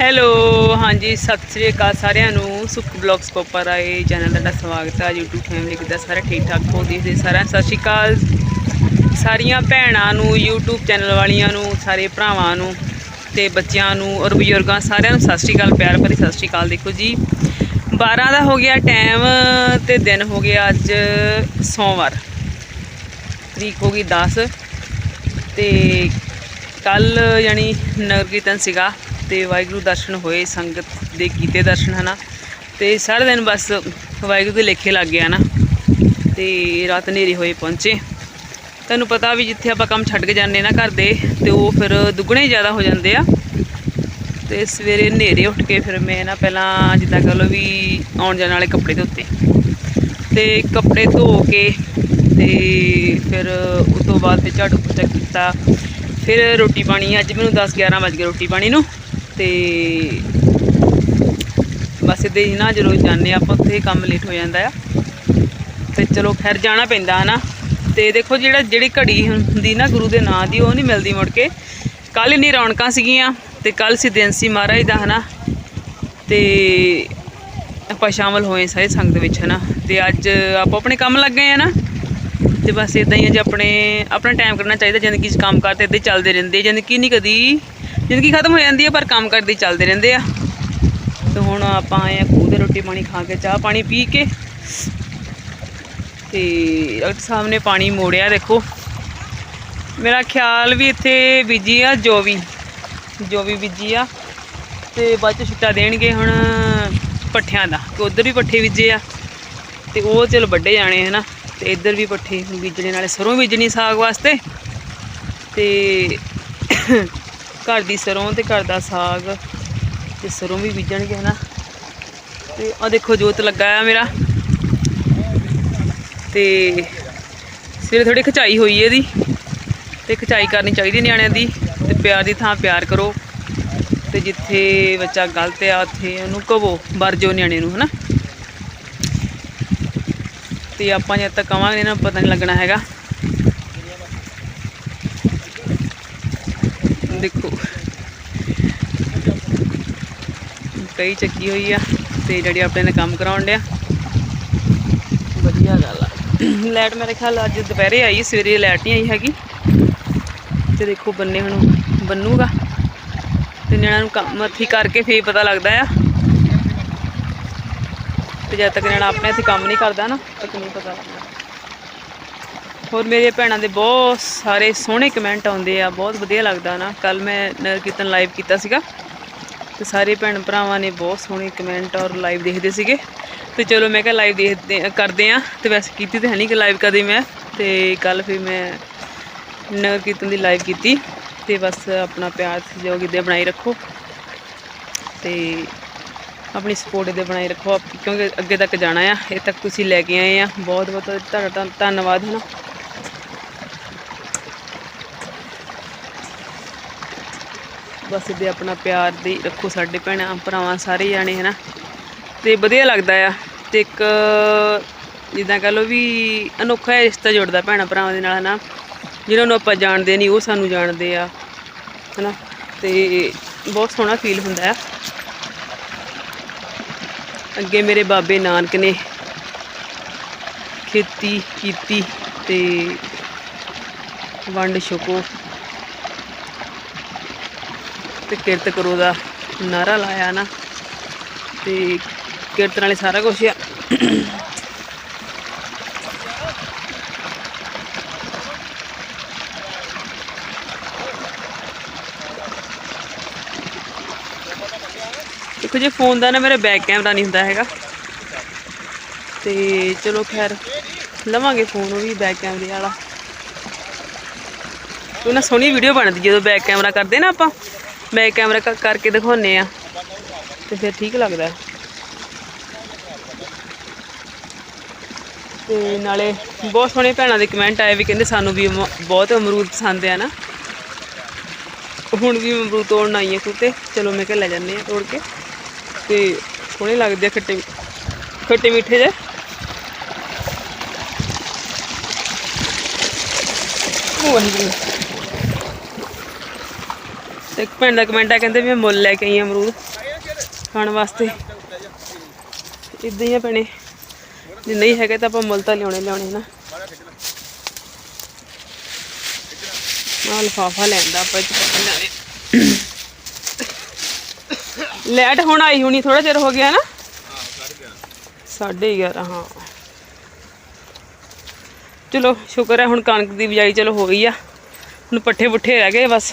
Hello, ਹਾਂਜੀ, ਸਤਿ ਸ੍ਰੀ ਅਕਾਲ ਸਾਰਿਆਂ ਨੂੰ। ਸੁਖ ਬਲੌਗਸ ਕੋਪਰ ਆਏ ਚੈਨਲ ਦਾ ਤੁਹਾਡਾ ਸਵਾਗਤ ਹੈ। YouTube ਫੈਮਿਲੀ ਕਿੱਦਾਂ ਸਾਰੇ ਠੀਕ ਠਾਕ ਹੋ ਦੇਖਦੇ ਸਾਰਿਆਂ ਸਤਿ ਸ਼੍ਰੀ ਅਕਾਲ। ਸਾਰੀਆਂ ਭੈਣਾਂ ਨੂੰ, YouTube ਚੈਨਲ ਵਾਲੀਆਂ ਨੂੰ, ਸਾਰੇ ਭਰਾਵਾਂ ਨੂੰ ਤੇ ਬੱਚਿਆਂ ਨੂੰ ਔਰ ਬਜ਼ੁਰਗਾਂ ਸਾਰਿਆਂ ਨੂੰ ਸਤਿ ਸ਼੍ਰੀ ਅਕਾਲ। ਪਿਆਰ ਭਰੀ ਸਤਿ ਸ਼੍ਰੀ ਅਕਾਲ ਦੇਖੋ ਜੀ। 12 ਦਾ ਹੋ ਗਿਆ ਟਾਈਮ ਤੇ ਦਿਨ ਹੋ ਗਿਆ ਅੱਜ ਸੋਮਵਾਰ। ਤਰੀਕ ਹੋ ਗਈ 10 ਤੇ ਕੱਲ ਯਾਨੀ ਨਗਰ ਕੀਰਤਨ ਸੀਗਾ। ਤੇ ਵਾਹਿਗੁਰੂ ਦਰਸ਼ਨ ਹੋਏ, ਸੰਗਤ ਦੇ ਕੀਤੇ ਦਰਸ਼ਨ, ਹਨਾ? ਤੇ ਸਾਰਾ ਦਿਨ ਬਸ ਵਾਹਿਗੁਰੂ ਦੇ ਲੇਖੇ ਲੱਗ ਗਿਆ ਨਾ। ਤੇ ਰਾਤ ਹਨੇਰੇ ਹੋਏ ਪਹੁੰਚੇ। ਤੁਹਾਨੂੰ ਪਤਾ ਵੀ ਜਿੱਥੇ ਆਪਾਂ ਕੰਮ ਛੱਡ ਕੇ ਜਾਂਦੇ ਨਾ ਘਰ ਦੇ, ਤੇ ਉਹ ਫਿਰ ਦੁੱਗਣੇ ਹੀ ਜ਼ਿਆਦਾ ਹੋ ਜਾਂਦੇ ਆ। ਤੇ ਸਵੇਰੇ ਹਨੇਰੇ ਉੱਠ ਕੇ ਫਿਰ ਮੈਂ ਨਾ ਪਹਿਲਾਂ ਜਿੱਦਾਂ ਕਹ ਲਓ ਵੀ ਆਉਣ ਜਾਣ ਵਾਲੇ ਕੱਪੜੇ ਧੋਤੇ ਤੇ ਕੱਪੜੇ ਧੋ ਕੇ ਤੇ ਫਿਰ ਉਸ ਤੋਂ ਬਾਅਦ ਫਿਰ ਝਾੜੂ ਪੋਚਾ ਕੀਤਾ। ਫਿਰ ਰੋਟੀ ਪਾਣੀ, ਅੱਜ ਮੈਨੂੰ 10 11 ਵਜ ਗਏ ਰੋਟੀ ਪਾਣੀ ਨੂੰ। ਤੇ ਬਸ ਇਦਾਂ ਹੀ ਨਾ ਜਦੋਂ ਜਾਂਦੇ ਆਪਾਂ, ਉੱਥੇ ਕੰਮ ਲੇਟ ਹੋ ਜਾਂਦਾ ਆ। ਤੇ ਚਲੋ ਖੈਰ ਜਾਣਾ ਪੈਂਦਾ, ਹਨਾ। ਤੇ ਦੇਖੋ ਜਿਹੜਾ, ਜਿਹੜੀ ਘੜੀ ਹੁੰਦੀ ਨਾ ਗੁਰੂ ਦੇ ਨਾਂ ਦੀ, ਉਹ ਨਹੀਂ ਮਿਲਦੀ ਮੁੜ ਕੇ। ਕੱਲ ਇੰਨੀ ਰੌਣਕਾਂ ਸੀਗੀਆਂ ਤੇ ਕੱਲ ਸੀ ਦਿਨ ਸੀ ਮਹਾਰਾਜ ਦਾ, ਹਨਾ। ਤੇ ਆਪਾਂ ਸ਼ਾਮਲ ਹੋਏ ਸਾਰੇ ਸੰਗਤ ਵਿੱਚ, ਹਨਾ। ਤੇ ਅੱਜ ਆਪਾਂ ਆਪਣੇ ਕੰਮ ਲੱਗ ਗਏ ਆ ਨਾ ਤੇ ਬਸ ਇਦਾਂ ਹੀ ਅੱਜ ਆਪਣੇ, ਆਪਣਾ ਟਾਈਮ ਕਰਨਾ ਚਾਹੀਦਾ, ਜ਼ਿੰਦਗੀ 'ਚ ਕੰਮ ਕਰਦੇ ਇਦਾਂ ਚੱਲਦੇ ਰਹਿੰਦੇ ਜ਼ਿੰਦਗੀ ਨਹੀਂ ਕਦੀ ਜ਼ਿੰਦਗੀ ਖਤਮ ਹੋ ਜਾਂਦੀ ਹੈ ਪਰ ਕੰਮ ਕਰਦੇ ਚੱਲਦੇ ਰਹਿੰਦੇ ਆ। ਤੇ ਹੁਣ ਆਪਾਂ ਆਏ ਆ ਖੂਹ ਦੇ ਰੋਟੀ ਪਾਣੀ ਖਾ ਕੇ, ਚਾਹ ਪਾਣੀ ਪੀ ਕੇ। ਤੇ ਡਾਕਟਰ ਸਾਹਿਬ ਨੇ ਪਾਣੀ ਮੋੜਿਆ, ਦੇਖੋ। ਮੇਰਾ ਖਿਆਲ ਵੀ ਇੱਥੇ ਬੀਜੀ ਆ, ਜੋ ਵੀ ਜੋ ਵੀ ਬੀਜੀ ਆ। ਤੇ ਬਾਅਦ ਚ ਛੁੱਟਾ ਦੇਣਗੇ ਹੁਣ ਪੱਠਿਆਂ ਦਾ। ਤੇ ਉਧਰ ਵੀ ਪੱਠੇ ਬੀਜੇ ਆ। ਤੇ ਉਹ ਚਲ ਵੱਡੇ ਜਾਣੇ, ਹਨਾ। ਤੇ ਇੱਧਰ ਵੀ ਪੱਠੇ ਬੀਜਣੇ, ਨਾਲੇ ਸਰੋਂ ਬੀਜਣੀ ਸਾਗ ਵਾਸਤੇ। ਤੇ ਘਰ ਦੀ ਸਰੋਂ ਤੇ ਘਰ ਦਾ ਸਾਗ ਤੇ ਸਰੋਂ ਵੀ ਬੀਜਣਗੇ, ਹਨਾ? ਤੇ ਆ ਦੇਖੋ, ਜੋਤ ਲੱਗਾ ਆ ਮੇਰਾ। ਤੇ ਸਿਰੇ ਥੋੜੀ ਖਚਾਈ ਹੋਈ ਹੈ ਇਹਦੀ, ਤੇ ਖਚਾਈ ਕਰਨੀ ਚਾਹੀਦੀ ਨਿਆਣਿਆਂ ਦੀ, ਤੇ ਪਿਆਰ ਦੀ ਥਾਂ ਪਿਆਰ ਕਰੋ। ਤੇ ਜਿੱਥੇ ਬੱਚਾ ਗਲਤ ਆ, ਉੱਥੇ ਉਹਨੂੰ ਕਹੋ ਵਰਜੋ ਨਿਆਣੇ ਨੂੰ, ਹਨਾ? ਤੇ ਆਪਾਂ ਜਦ ਤੱਕ ਕਵਾਂਗੇ ਨਾ, ਪਤਾ ਨਹੀਂ ਲੱਗਣਾ ਹੈਗਾ। ਦੇਖੋ। ਕਈ ਚੱਕੀ ਹੋਈ ਆ ਤੇ ਜਿਹੜੀ ਆਪਣੇ ਨੇ ਕੰਮ ਕਰਾਉਣ ਡਿਆ। ਵਧੀਆ ਗੱਲ ਆ। ਲਾਈਟ ਮੇਰੇ ਖਿਆਲ ਅੱਜ ਦੁਪਹਿਰੇ ਆਈ ਸਵੇਰੇ ਲਾਈਟ ਨਹੀਂ ਆਈ ਹੈਗੀ। ਤੇ ਦੇਖੋ ਬੰਨੇ ਹੁਣ ਬੰਨੂਗਾ। ਤੇ ਨਿਆਣਿਆਂ ਨੂੰ ਕੰਮ ਹੱਥੀ ਕਰਕੇ ਫੇਰ ਪਤਾ ਲੱਗਦਾ ਆ। ਤੇ ਜਦ ਤੱਕ ਨਿਆਣਾ ਆਪਣੇ ਹੱਥੀ ਕੰਮ ਨਹੀਂ ਕਰਦਾ ਨਾ ਤੱਕ ਨਹੀਂ ਪਤਾ ਲੱਗਦਾ। ਹੋਰ ਮੇਰੇ ਭੈਣਾਂ ਦੇ ਬਹੁਤ ਸਾਰੇ ਸੋਹਣੇ ਕਮੈਂਟ ਆਉਂਦੇ ਆ, ਬਹੁਤ ਵਧੀਆ ਲੱਗਦਾ ਨਾ। ਕੱਲ ਮੈਂ ਨਗਰ ਕੀਰਤਨ ਲਾਈਵ ਕੀਤਾ ਸੀਗਾ ਤੇ ਸਾਰੇ ਭੈਣ ਭਰਾਵਾਂ ਨੇ ਬਹੁਤ ਸੋਹਣੇ ਕਮੈਂਟ ਔਰ ਲਾਈਵ ਦੇਖਦੇ ਸੀਗੇ। ਤੇ ਚਲੋ ਮੈਂ ਕਿਹਾ ਲਾਈਵ ਦੇਖਦੇ ਕਰਦੇ ਆ ਤੇ ਵੈਸੇ ਕੀਤੀ ਤੇ ਹੈ ਨਹੀਂ ਕਿ ਲਾਈਵ ਕਦੇ ਮੈਂ। ਤੇ ਕੱਲ ਫਿਰ ਮੈਂ ਨਗਰ ਕੀਰਤਨ ਦੀ ਲਾਈਵ ਕੀਤੀ ਤੇ ਬਸ ਆਪਣਾ ਪਿਆਰ ਸਹਿਯੋਗ ਇਹਦੇ ਬਣਾਈ ਰੱਖੋ। ਤੇ ਆਪਣੀ ਸਪੋਰਟ ਇਹਦੇ ਬਣਾਈ ਰੱਖੋ, ਆਪ- ਕਿਉਂਕਿ ਅੱਗੇ ਤੱਕ ਜਾਣਾ ਆ ਇਹ ਤੱਕ ਤੁਸੀਂ ਲੈ ਕੇ ਆਏ ਆ। ਬਹੁਤ ਬਹੁਤ ਤੁਹਾਡਾ ਧੰਨ- ਧੰਨਵਾਦ ਹੈ ਨਾ? ਬਸ ਇਹਦੇ ਆਪਣਾ ਪਿਆਰ ਦੀ ਰੱਖੋ ਸਾਡੇ ਭੈਣਾਂ, ਭਰਾਵਾਂ ਸਾਰੇ ਜਾਣੇ, ਹਨਾ? ਤੇ ਵਧੀਆ ਲੱਗਦਾ ਆ। ਤੇ ਇੱਕ ਜਿੱਦਾਂ ਕਹ ਲਓ ਵੀ ਅਨੋਖਾ ਰਿਸ਼ਤਾ ਜੁੜਦਾ ਭੈਣਾਂ, ਭਰਾਵਾਂ ਦੇ ਨਾਲ, ਹਨਾ? ਜਿਹਨਾਂ ਨੂੰ ਆਪਾਂ ਜਾਣਦੇ ਨਹੀਂ, ਉਹ ਸਾਨੂੰ ਜਾਣਦੇ ਆ, ਹਨਾ? ਤੇ ਬਹੁਤ ਸੋਹਣਾ ਫੀਲ ਹੁੰਦਾ ਆ। ਅੱਗੇ ਮੇਰੇ ਬਾਬੇ ਨਾਨਕ ਨੇ ਖੇਤੀ ਕੀਤੀ ਤੇ ਵੰਡ ਛਕੋ। ਤੇ ਕਿਰਤ ਕਰੋ ਦਾ ਨਾਰਾ ਲਾਇਆ ਨਾ। ਤੇ ਕਿਰਤ ਨਾਲੇ ਸਾਰਾ ਕੁਝ ਆ। ਦੇਖੋ ਜੇ, ਫੋਨ ਦਾ ਨਾ ਮੇਰੇ ਬੈਕ ਕੈਮਰਾ ਨਹੀਂ ਹੁੰਦਾ ਹੈਗਾ। ਤੇ ਚਲੋ ਖੈਰ, ਲਵਾਂਗੇ ਫੋਨ ਉਹ ਵੀ ਬੈਕ ਕੈਮਰੇ ਵਾਲਾ। ਉਹ ਨਾ ਸੋਹਣੀ ਵੀਡੀਓ ਬਣਦੀ ਜਦੋਂ ਬੈਕ ਕੈਮਰਾ ਕਰਦੇ ਨਾ ਆਪਾਂ। ਬੈਕ ਕੈਮਰਾ ਕ- ਕਰਕੇ ਦਿਖਾਉਨੇ ਆ। ਤੇ ਫਿਰ ਠੀਕ ਲੱਗਦਾ। ਤੇ ਨਾਲੇ ਬਹੁਤ ਸੋਹਣੇ ਭੈਣਾਂ ਦੇ ਕਮੈਂਟ ਆਏ ਵੀ ਕਹਿੰਦੇ ਸਾਨੂੰ ਵੀ ਅਮ- ਬਹੁਤ ਅਮਰੂਦ ਪਸੰਦ ਆ ਨਾ। ਹੁਣ ਵੀ ਅਮਰੂਦ ਤੋੜਨ ਆਈ ਆ ਕਿਤੇ। ਚਲੋ ਮੈਂ ਕਿਹਾ ਲੈ ਜਾਂਦੇ ਆ ਤੋੜ ਕੇ। ਤੇ ਸੋਹਣੇ ਲੱਗਦੇ ਆ ਖੱਟੇ ਖੱਟੇ ਮਿੱਠੇ ਜਿਹੇ। ਉਹ ਵਾਹਿਗੁਰੂ। ਤੇ ਇੱਕ ਭੈਣ ਦਾ ਕਮੈਂਟ ਆ, ਕਹਿੰਦੇ ਵੀ ਮੈਂ ਮੁੱਲ ਲੈ ਕੇ ਆਈ ਹਾਂ ਅਮਰੂਦ ਖਾਣ ਵਾਸਤੇ। ਇਦਾਂ ਹੀ ਆ ਭੈਣੇ। ਜੇ ਨਹੀਂ ਹੈਗੇ ਤਾਂ ਆਪਾਂ ਮੁੱਲ ਤਾਂ ਲਿਆਉਣੇ ਲਿਆਉਣੇ ਨਾ। ਆਹ ਲਿਫਾਫਾ ਲੈਂਦਾ ਆਪਾਂ ਇੱਥੇ ਲੈਣੇ ਲੈਟ ਹੁਣ ਆਈ ਹੁਣੀ ਥੋੜਾ ਚਿਰ ਹੋ ਗਿਆ ਨਾ? ਸਾਢੇ 11 ਹਾਂ। ਚਲੋ, ਸ਼ੁਕਰ ਹੈ ਹੁਣ ਕਣਕ ਦੀ ਬਿਜਾਈ ਚਲੋ ਹੋ ਗਈ ਆ। ਹੁਣ ਪੱਠੇ ਪੁੱਠੇ ਰਹਿ ਗਏ ਬਸ।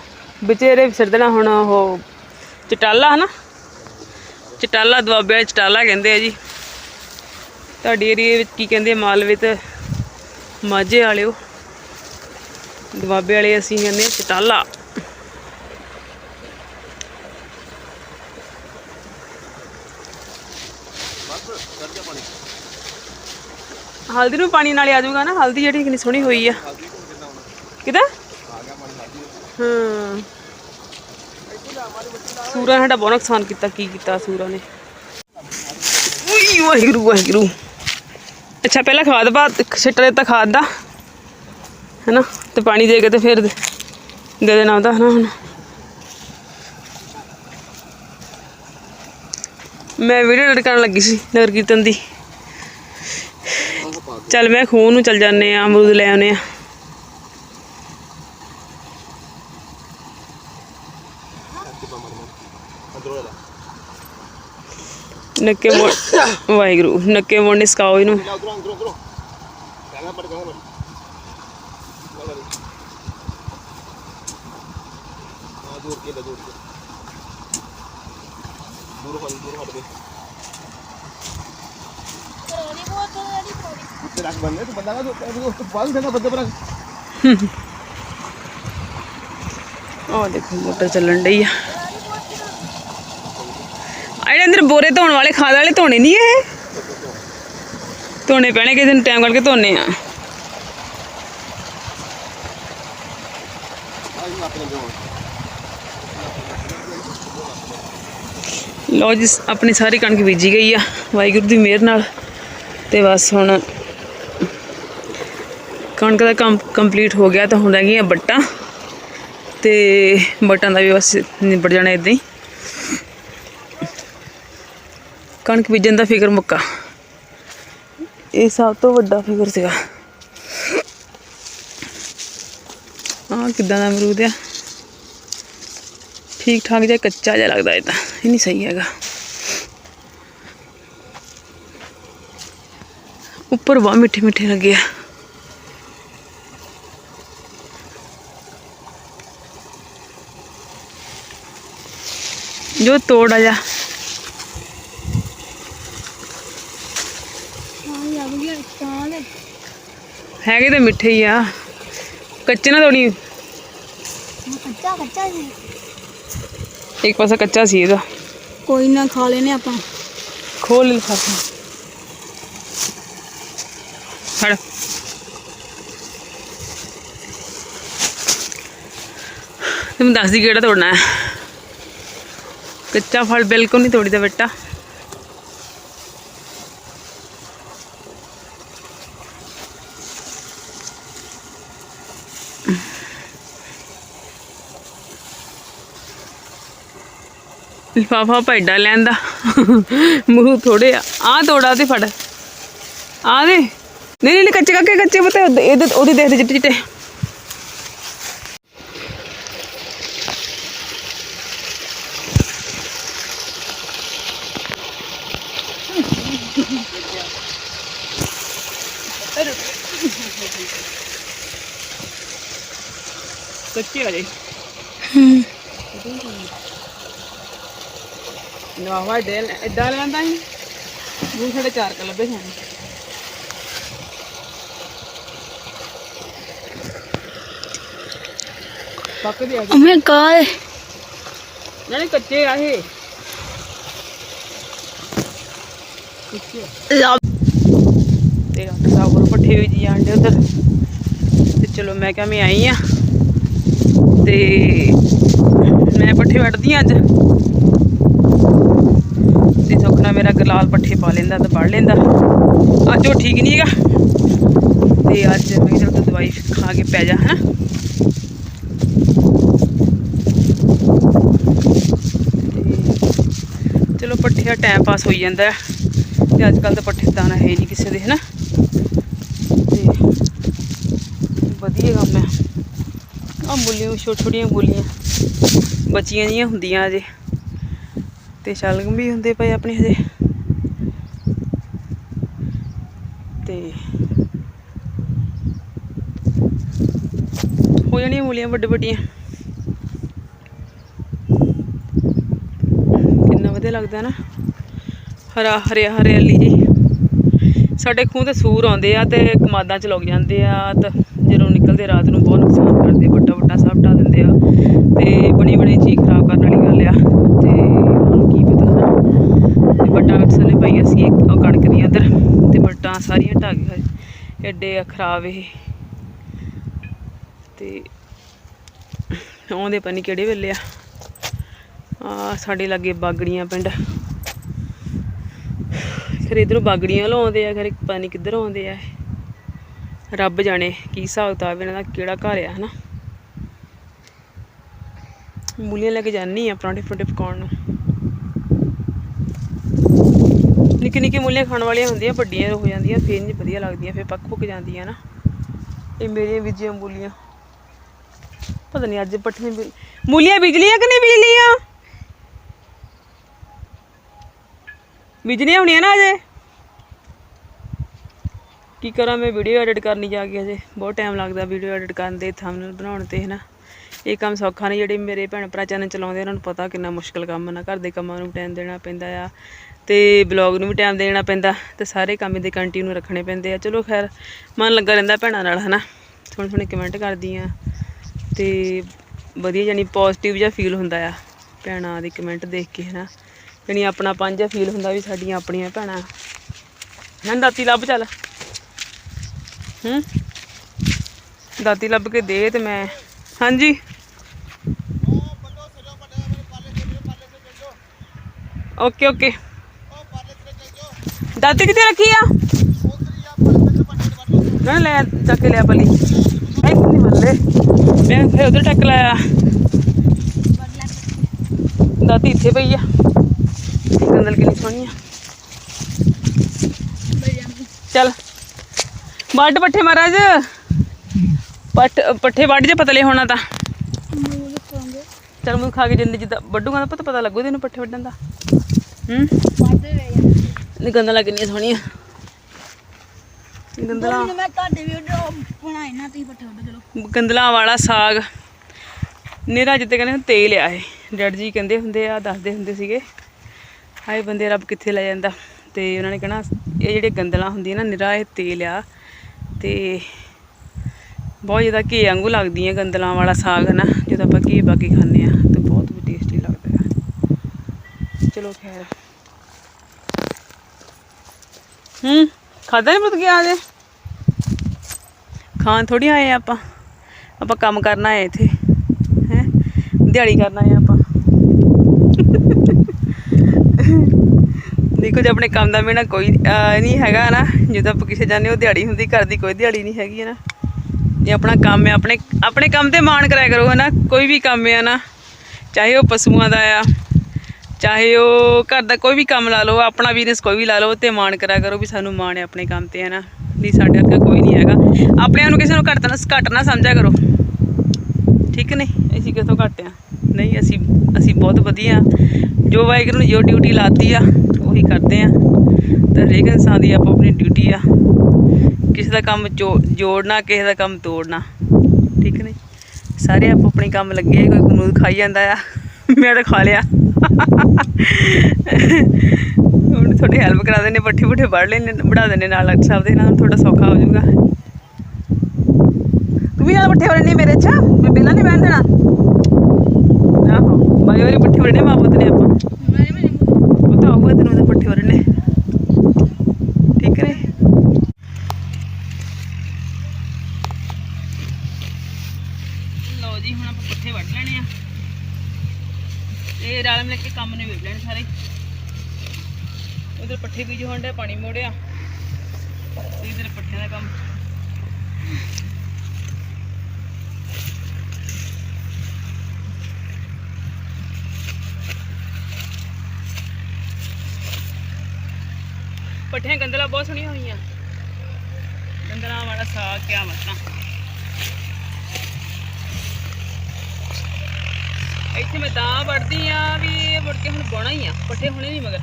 ਬਚੇਰੇ ਫਿਰਦਣਾ ਹੁਣ ਉਹ ਚਟਾਲਾ, ਹਨਾ? ਚਟਾਲਾ ਦੁਆਬੇ ਚਟਾਲਾ ਕਹਿੰਦੇ ਆ ਜੀ। ਤੁਹਾਡੀ ਏਰੀਏ ਵਿੱਚ ਕੀ ਕਹਿੰਦੇ ਮਾਲਵੇ ਤੇ ਮਾਝੇ ਵਾਲੇ ਉਹ ਦੁਆਬੇ ਵਾਲੇ ਅਸੀਂ ਕਹਿੰਦੇ ਚਟਾਲਾ। ਹਲਦੀ ਨੂੰ ਪਾਣੀ ਨਾਲੇ ਆ ਜਾਊਗਾ ਨਾ? ਹਲਦੀ ਜਿਹੜੀ ਕਿੰਨੀ ਸੋਹਣੀ ਹੋਈ ਆ। ਕਿਦਾਂ? ਹਾਂ। ਸੂਰਾ ਸਾਡਾ ਬਹੁਤ ਨੁਕਸਾਨ ਕੀਤਾ, ਕੀ ਕੀਤਾ ਸੂਰਾ ਨੇ। ਉਈ ਵਾਹਿਗੁਰੂ ਵਾਹਿਗੁਰੂ। ਅੱਛਾ, ਪਹਿਲਾਂ ਖਾਦ ਬਾਅਦ ਛਿੱਟ ਦਿੱਤਾ ਖਾਦ ਦਾ ਹੈਨਾ? ਤੇ ਪਾਣੀ ਦੇ ਕੇ ਤੇ ਫਿਰ ਦੇ ਦੇ ਦੇਣਾ ਉਹਦਾ, ਹਨਾ, ਹੁਣ। ਮੈਂ ਵੀਡੀਓ ਐਡਿਟ ਕਰਨ ਲੱਗੀ ਸੀ, ਨਗਰ ਕੀਰਤਨ ਦੀ। ਚੱਲ, ਮੈਂ ਖੂਹ ਨੂੰ ਚੱਲ ਜਾਂਦੇ ਆ ਅਮਰੂਦ ਲੈ ਆਉਨੇ ਆ ਨੱਕੇ ਮੋੜ ਵਾਹਿਗੁਰੂ, ਨੱਕੇ ਮੋੜ ਨੇ ਸਕਾਓ ਇਹਨੂੰ। ਰੱਖ ਉਹ ਦੇਖੋ, ਮੋਟਰ ਚੱਲਣ ਡਈ ਆ। ਜਿਹੜੇ ਅੰਦਰ ਬੋਰੇ ਧੋਣ ਵਾਲੇ, ਖਾਦ ਵਾਲੇ ਧੋਣੇ ਨਹੀਂ ਇਹ? ਧੋਣੇ ਪੈਣੇ, ਕਿਸੇ ਦਿਨ ਟਾਈਮ ਕੱਢ ਕੇ ਧੋਣੇ ਆ। ਲੋ ਜੀ, ਆਪਣੀ ਸਾਰੀ ਕਣਕ ਬੀਜੀ ਗਈ ਆ, ਵਾਹਿਗੁਰੂ ਦੀ ਮਿਹਰ ਨਾਲ। ਤੇ ਬਸ ਹੁਣ ਕਣਕ ਦਾ ਕੰਮ ਕੰਪਲੀਟ ਹੋ ਗਿਆ ਤਾਂ ਹੁਣ ਰਹਿ ਗਈਆਂ ਬੱਟਾਂ। ਤੇ ਬੱਟਾਂ ਦਾ ਵੀ ਬਸ ਨਿਬੜ ਜਾਣਾ ਇਦਾਂ ਹੀ। ਕਣਕ ਬੀਜਣ ਦਾ ਫਿਕਰ ਮੁੱਕਾ। ਇਹ ਸਭ ਤੋਂ ਵੱਡਾ ਫਿਕਰ ਸੀਗਾ। ਆਹ ਕਿੱਦਾਂ ਦਾ ਅਮਰੂਦ ਆ। ਠੀਕ ਠਾਕ ਜਿਹਾ ਕੱਚਾ ਜਿਹਾ ਲੱਗਦਾ ਇਹ ਤਾਂ, ਇਹ ਨਹੀਂ ਸਹੀ ਹੈਗਾ। ਉੱਪਰ ਬਹੁਤ ਮਿੱਠੇ ਮਿੱਠੇ ਲੱਗੇ ਆ। ਜੋ ਤੋੜਾ ਜਾ। ਹੈਗੇ ਤਾਂ ਮਿੱਠੇ ਹੀ ਆ। ਕੱਚੇ ਨਾ ਤੋੜੀ ਕੱਚਾ ਕੱਚਾ ਜੀ ਇੱਕ ਪਾਸਾ ਕੱਚਾ ਸੀ ਇਹਦਾ। ਕੋਈ ਨਾ ਖਾ ਲੈਨੇ ਆਪਾਂ। ਖੋਲ ਲਿਫਾਫਾ ਫੜ। ਤੁਮ ਦੱਸ ਦੀ ਕਿਹੜਾ ਤੋੜਨਾ ਹੈ। ਕੱਚਾ ਫਲ ਬਿਲਕੁਲ ਨਹੀਂ ਤੋੜੀਦਾ ਬੇਟਾ। ਲਿਫਾਫਾ ਪੈਡਾ ਲੈਂਦਾ। ਮੂੰਹ ਥੋੜੇ ਆ। ਆ ਤੋੜਾ ਤੇ ਫੜ। ਆ ਦੇ। ਨਹੀਂ ਨਹੀਂ ਨਹੀਂ, ਕੱਚੇ ਕੱਕੇ ਕੱਚੇ ਪਤਾ ਇਹਦੇ ਉਹਦੀ ਦੇਖਦੇ ਚਿੱਟੇ ਚਿੱਟੇ। ਕੱਚੇ ਆ ਜੇ। ਨਾ ਵਾ ਦੇ ਇਦਾਂ ਲੈਂਦਾ ਸੀ। ਮੂੰਹ ਸਾਡੇ ਚਾਰ ਕ ਲੱਭੇ ਸਾਨੂੰ ਪੱਕਦੇ ਆ ਅਮੇ ਕਾਲ ਨਾਲੇ ਕੱਚੇ ਆ ਇਹ। ਤੇ ਹੋਰ ਪੱਠੇ ਵੀ ਜੀ ਆਂਡੇ ਉਧਰ। ਤੇ ਚਲੋ ਮੈਂ ਕਿਹਾ ਮੈਂ ਆਈ ਆ। ਤੇ ਮੈਂ ਪੱਠੇ ਵੱਢਦੀ ਅੱਜ। ਤੇ ਮੇਰਾ ਗਲਾਲ ਪੱਠੇ ਪਾ ਲੈਂਦਾ ਤਾਂ ਵੜ ਲੈਂਦਾ। ਅੱਜ ਉਹ ਠੀਕ ਨਹੀਂ ਹੈਗਾ। ਤੇ ਅੱਜ ਮੈਂ ਕਿਹਾ ਚੱਲ ਦਵਾਈ ਖਾ ਕੇ ਪੈ ਜਾ ਹੈ ਚਲੋ ਪੱਠੇ ਦਾ ਟਾਈਮ ਪਾਸ ਹੋਈ ਜਾਂਦਾ ਹੈ। ਤੇ ਅੱਜ ਕੱਲ ਤਾਂ ਪੱਠੇ ਦਾਣਾ ਹੈ ਨਹੀਂ ਕਿਸੇ ਦੇ, ਹਨਾ? ਤੇ ਵਧੀਆ ਕੰਮ ਹੈ। ਆ ਮੁੱਲੀਆਂ ਛੋਟੀਆਂ ਛੋਟੀਆਂ ਮੁੱਲੀਆਂ। ਬੱਚੀਆਂ ਜੀਆਂ ਹੁੰਦੀਆਂ ਅਜੇ। ਤੇ ਸ਼ਲਗਮ ਵੀ ਹੁੰਦੇ ਪਏ ਆਪਣੇ ਹਜੇ। ਤੇ ਹੋ ਜਾਣੀਆਂ ਮੂਲੀਆਂ ਵੱਡੇ ਵੱਡੀਆਂ। ਕਿੰਨਾ ਵਧੀਆ ਲੱਗਦਾ ਨਾ। ਹਰਾ ਹਰਿਆ ਹਰਿਆਲੀ ਜੀ। ਸਾਡੇ ਖੂਹ ਤੇ ਸੂਰ ਆਉਂਦੇ ਆ ਤੇ ਕਮਾਦਾਂ ਚ ਲੱਗ ਜਾਂਦੇ ਆ ਤੇ ਜਦੋਂ ਨਿਕਲਦੇ ਰਾਤ ਨੂੰ ਬਹੁਤ ਨੁਕਸਾਨ ਕਰਦੇ, ਵੱਡਾ ਵੱਡਾ ਸਭ ਦਿੰਦੇ ਆ ਤੇ ਬਣੀ ਬਣੀ ਚੀਜ਼ ਖਰਾਬ ਕਰਨ ਵਾਲੀ ਗੱਲ ਆ ਤੇ ਉਹਨਾਂ ਨੂੰ ਕੀ ਪਤਾ ਨਾ ਤੇ ਵੱਡਾ ਅਕਸਰ ਨੇ ਪਾਈਆਂ ਸੀ ਇੱਕ ਉਹ ਕਣਕ ਦੀਆਂ ਇੱਧਰ ਤੇ ਵੱਟਾਂ ਸਾਰੀਆਂ ਢਾ ਗਏ ਹੋਏ ਐਡੇ ਆ ਖਰਾਬ ਇਹ। ਤੇ ਆਉਂਦੇ ਪਤਾ ਕਿਹੜੇ ਵੇਲੇ ਆ। ਆ ਸਾਡੇ ਲਾਗੇ ਬਾਗੜੀਆਂ ਪਿੰਡ। ਫਿਰ ਇਧਰੋਂ ਬਾਗੜੀਆਂ ਲਾਉਂਦੇ ਆ ਖਰੇ ਪਤਾ ਨਹੀਂ ਕਿੱਧਰ ਆਉਂਦੇ ਆ ਰੱਬ ਜਾਣੇ ਕੀ ਹਿਸਾਬ ਕਿਤਾਬ ਇਹਨਾਂ ਦਾ, ਕਿਹੜਾ ਘਰ ਆ, ਹਨਾ। ਮੂਲੀਆਂ ਲੈ ਕੇ ਜਾਨੀ ਆ ਪਰਾਂਠੇ ਪਰਾਂਠੇ ਪਕਾਉਣ ਨੂੰ। ਨਿੱਕੀ ਨਿੱਕੀ ਮੂਲੀਆਂ ਖਾਣ ਵਾਲੀਆਂ ਹੁੰਦੀਆਂ, ਵੱਡੀਆਂ ਹੋ ਜਾਂਦੀਆਂ, ਫੇਰ ਨਹੀਂ ਵਧੀਆ ਲੱਗਦੀਆਂ, ਫੇਰ ਪੱਕ ਪੁੱਕ ਜਾਂਦੀਆਂ ਨਾ। ਇਹ ਮੇਰੀਆਂ ਬੀਜੀਆਂ ਮੂਲੀਆਂ। ਪਤਾ ਨਹੀਂ ਅੱਜ ਪੱਠੀਆਂ ਵੀ ਮੂਲੀਆਂ ਬਿਜਲੀਆਂ ਕਿ ਨਹੀਂ ਬਿਜਲੀਆਂ ਬਿਜਲੀਆਂ ਹੋਣੀਆਂ ਨਾ ਅਜੇ? ਕੀ ਕਰਾਂ ਮੈਂ ਵੀਡੀਓ ਐਡਿਟ ਕਰਨੀ ਜਾ ਕੇ ਅਜੇ। ਬਹੁਤ ਟਾਈਮ ਲੱਗਦਾ ਵੀਡੀਓ ਐਡਿਟ ਕਰਨ ਦੇ ਥੰਬਨੇਲ ਬਣਾਉਣ ਤੇ, ਹਨਾ? ਇਹ ਕੰਮ ਸੌਖਾ ਨਹੀਂ, ਜਿਹੜੇ ਮੇਰੇ ਭੈਣ ਭਰਾ ਚੈਨਲ ਚਲਾਉਂਦੇ ਉਹਨਾਂ ਨੂੰ ਪਤਾ ਕਿੰਨਾ ਮੁਸ਼ਕਲ ਕੰਮ ਨਾ, ਘਰ ਦੇ ਕੰਮਾਂ ਨੂੰ ਟਾਈਮ ਦੇਣਾ ਪੈਂਦਾ ਆ ਤੇ ਬਲੌਗ ਨੂੰ ਵੀ ਟਾਈਮ ਦੇਣਾ ਪੈਂਦਾ ਤੇ ਸਾਰੇ ਕੰਮ ਇਹਦੇ ਕੰਟੀਨਿਊ ਰੱਖਣੇ ਪੈਂਦੇ ਆ। ਚਲੋ ਖੈਰ, ਮਨ ਲੱਗਾ ਰਹਿੰਦਾ ਭੈਣਾਂ ਨਾਲ, ਹਨਾ? ਸੋਹਣੇ ਸੋਹਣੇ ਕਮੈਂਟ ਕਰਦੀ ਆ ਤੇ ਵਧੀਆ ਜਾਨੀ ਪੋਜ਼ਿਟਿਵ ਜਿਹਾ ਫੀਲ ਹੁੰਦਾ ਆ, ਭੈਣਾਂ ਦੇ ਕਮੈਂਟ ਦੇਖ ਕੇ, ਹਨਾ? ਜਾਨੀ ਆਪਣਾ ਪੰਜ ਜਿਹਾ ਫੀਲ ਹੁੰਦਾ ਵੀ ਸਾਡੀਆਂ ਆਪਣੀਆਂ ਭੈਣਾਂ। ਨਾ ਦਾਤੀ ਲੱਭ ਚੱਲ। ਹੂੰ? ਦਾਤੀ ਲੱਭ ਕੇ ਦੇ ਤੇ ਮੈਂ ਹਾਂਜੀ ਓਕੇ ਓਕੇ ਦਾਤੀ ਕਿੱਥੇ ਰੱਖੀ ਆ ਨਾ ਲੈ ਚੱਕ ਕੇ ਲਿਆ ਪਲੀ ਐ ਨਹੀਂ ਬੱਲੇ ਮੈਂ ਫਿਰ ਉਧਰ ਟੱਕ ਲਾਇਆ ਦਾਤੀ ਇੱਥੇ ਪਈ ਆ ਗੰਦਲ ਕਿੰਨੀ ਸੋਹਣੀ ਆ ਚੱਲ ਵੱਢ ਪੱਠੇ ਪੱਠ ਵੱਢ ਜੇ ਪਤਲੇ ਹੋਣਾ ਤਾਂ। ਚੱਲ ਮੈਨੂੰ ਖਾ ਕੇ ਜਿੰਦੇ ਜਿੱਦਾਂ ਵੱਢੂਗਾ ਤਾਂ ਪਤਾ ਪਤਾ ਲੱਗੂ ਤੈਨੂੰ ਪੱਠੇ ਵੱਢਣ ਦਾ। ਹੂੰ? ਇਹ ਗੰਦਲਾਂ ਕਿੰਨੀਆਂ ਸੋਹਣੀਆਂ। ਗੰਦਲਾਂ ਮੈਂ ਤੁਹਾਡੇ ਵੀਡੀਓ ਬਣਾਈ ਨਾ ਤੁਸੀਂ ਪੱਠੇ ਉੱਡ ਚਲੋ ਗੰਦਲਾਂ ਵਾਲਾ ਸਾਗ। ਨਿਹਰਾ ਜਿੱਤੇ ਕਹਿੰਦੇ ਹੁੰਦੇ ਤੇਲ ਆ ਇਹ। ਡੈਡ ਜੀ ਕਹਿੰਦੇ ਹੁੰਦੇ ਆ ਦੱਸਦੇ ਹੁੰਦੇ ਸੀਗੇ। ਹਾਏ ਬੰਦੇ ਰੱਬ ਕਿੱਥੇ ਲੈ ਜਾਂਦਾ। ਤੇ ਉਹਨਾਂ ਨੇ ਕਹਿਣਾ ਇਹ ਜਿਹੜੇ ਗੰਦਲਾਂ ਹੁੰਦੀਆਂ ਨਾ ਨਿਹਰਾ ਇਹ ਤੇਲ ਆ। ਤੇ ਬਹੁਤ ਜ਼ਿਆਦਾ ਘੀ ਵਾਂਗੂ ਲੱਗਦੀਆਂ ਗੰਦਲਾਂ ਵਾਲਾ ਸਾਗ ਨਾ ਜਦੋਂ ਆਪਾਂ ਘੀ ਪਾ ਕੇ ਖਾਂਦੇ ਆ ਤੇ ਬਹੁਤ ਵੀ ਟੇਸਟੀ ਲੱਗਦਾ ਆ ਚਲੋ ਖੈਰ। ਹੂੰ ਖਾਦਾ ਨਹੀਂ ਪੁੱਤ ਗਿਆ ਅਜੇ ਖਾਣ ਥੋੜੀ ਆਏ ਆ ਆਪਾਂ। ਆਪਾਂ ਕੰਮ ਕਰਨਾ ਹੈ ਇੱਥੇ ਹੈ? ਦਿਹਾੜੀ ਕਰਨਾ ਆਏ ਆਪਾਂ। ਦੇਖੋ ਜੇ ਆਪਣੇ ਕੰਮ ਦਾ ਮੇਣਾ ਕੋਈ ਅਹ, ਨਹੀਂ ਹੈਗਾ ਨਾ ਜਦੋਂ ਆਪਾਂ ਕਿਸੇ ਜਾਂਦੇ ਉਹ ਦਿਹਾੜੀ ਹੁੰਦੀ ਘਰ ਦੀ ਕੋਈ ਦਿਹਾੜੀ ਨਹੀਂ ਹੈਗੀ ਹੈ ਨਾ ਇਹ ਆਪਣਾ ਕੰਮ ਹੈ, ਆਪਣੇ ਆਪਣੇ ਕੰਮ ਤੇ ਮਾਣ ਕਰਿਆ ਕਰੋ ਹੈ ਨਾ ਕੋਈ ਵੀ ਕੰਮ ਹੈ ਨਾ ਚਾਹੇ ਉਹ ਪਸ਼ੂਆਂ ਦਾ ਆ, ਚਾਹੇ ਉਹ ਘਰ ਦਾ ਕੋਈ ਵੀ ਕੰਮ ਲਾ ਲਓ, ਆਪਣਾ ਬਿਜ਼ਨਸ ਕੋਈ ਵੀ ਲਾ ਲਓ ਤੇ ਮਾਣ ਕਰਿਆ ਕਰੋ ਵੀ ਸਾਨੂੰ ਮਾਣ ਹੈ ਆਪਣੇ ਕੰਮ ਤੇ ਹੈ ਨਾ ਵੀ ਸਾਡੇ ਵਰਗਾ ਕੋਈ ਨਹੀਂ ਹੈਗਾ। ਆਪਣਿਆਂ ਨੂੰ ਕਿਸੇ ਨੂੰ ਘੱਟ ਨਾ ਘੱਟ ਨਾ ਸਮਝਿਆ ਕਰੋ। ਠੀਕ ਨਹੀਂ? ਅਸੀਂ ਕਿਥੋਂ ਘੱਟ ਆ? ਨਹੀਂ, ਅਸੀਂ ਅਸੀਂ ਬਹੁਤ ਵਧੀਆ। ਜੋ ਵਾਹਿਗੁਰੂ ਨੇ ਜੋ ਡਿਊਟੀ ਲਾਤੀ ਆ, ਉਹੀ ਕਰਦੇ ਆ। ਤੇ ਹਰੇਕ ਇਨਸਾਨ ਦੀ ਆਪੋ ਆਪਣੀ ਡਿਊਟੀ ਆ। ਕਿਸੇ ਦਾ ਕੰਮ ਜੋੜਨਾ ਕਿਸੇ ਦਾ ਕੰਮ ਤੋੜਨਾ। ਠੀਕ ਨਹੀਂ ਸਾਰੇ ਆਪੋ ਆਪਣੇ ਕੰਮ ਲੱਗੇ ਕੋਈ ਅਮਰੂਦ ਖਾਈ ਜਾਂਦਾ ਆ। ਮੈਂ ਤਾਂ ਖਾ ਲਿਆ। ਹੁਣ ਥੋੜੀ ਹੈਲਪ ਕਰਾ ਦੇਣੇ ਪੱਠੇ ਪੁੱਠੇ ਵੜ ਲੈਣੇ ਬੜਾ ਦੇਣੇ ਨਾਲ ਡਾਕਟਰ ਸਾਹਿਬ ਦੇ ਨਾਲ ਥੋੜਾ ਸੌਖਾ ਹੋ ਜਾਊਗਾ। ਤੂੰ ਵੀ ਨਾਲ ਪੱਠੇ ਵੜਨੇ ਮੇਰੇ ਚ ਬੀਬੀ ਨਾਲ ਨਹੀਂ ਬਹਿਣ ਦੇਣਾ। ਆਹੋ ਬਾਈ ਵਾਰੀ ਪੱਠੇ ਵੜਨੇ ਮਾਂ ਪੁੱਤ ਨੇ ਆਪਾਂ। ਮੈਂ ਮੈਂ ਉਹ ਤਾਂ ਆਊਗਾ ਤੈਨੂੰ ਉਹਦੇ ਪੱਠੇ ਵੜਨੇ ਠੀਕ ਨੇ ਲਓ ਜੀ, ਹੁਣ ਆਪਾਂ ਪੱਠੇ ਵੱਢ ਲੈਣੇ ਆ। ਇਹ ਰਲ ਮਿਲ ਕੇ ਕੰਮ ਨੇ ਵੇਖ ਲੈਣੇ ਸਾਰੇ। ਉਧਰ ਪੱਠੇ ਬੀਜ ਹੋਣ ਪਾਣੀ ਮੋੜਿਆ। ਇਧਰ ਪੱਠਿਆਂ ਦਾ ਕੰਮ। ਪੱਠਿਆਂ ਗੰਦਲਾ ਬਹੁਤ ਸੋਹਣੀਆਂ ਹੋਈਆਂ। ਗੰਦਲਾ ਵਾਲਾ ਸਾਗ ਕਿਆ ਮਤਾਂ ਇੱਥੇ ਮੈਂ ਤਾਂ ਵੜਦੀ ਆ ਵੀ ਇਹ ਮੁੜ ਕੇ ਹੁਣ ਬੋਣਾ ਹੀ ਆ ਪੱਠੇ ਹੁਣੇ ਨਹੀਂ ਮਗਰ।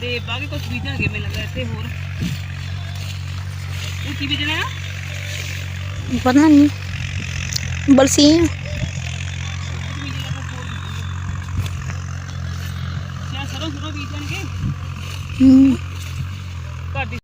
ਤੇ ਬਾਕੀ ਕੁਝ ਬੀਜਣਗੇ ਮੈਨੂੰ ਲੱਗਦਾ ਇੱਥੇ ਹੋਰ। ਇਹ ਕੀ ਬੀਜਣਾ ਆ? ਪਤਾ ਨਹੀਂ ਬਲਸੀ ਜਾਂ ਸਰੋਂ ਸਰੋਂ ਬੀਜਣਗੇ ਹੂੰ।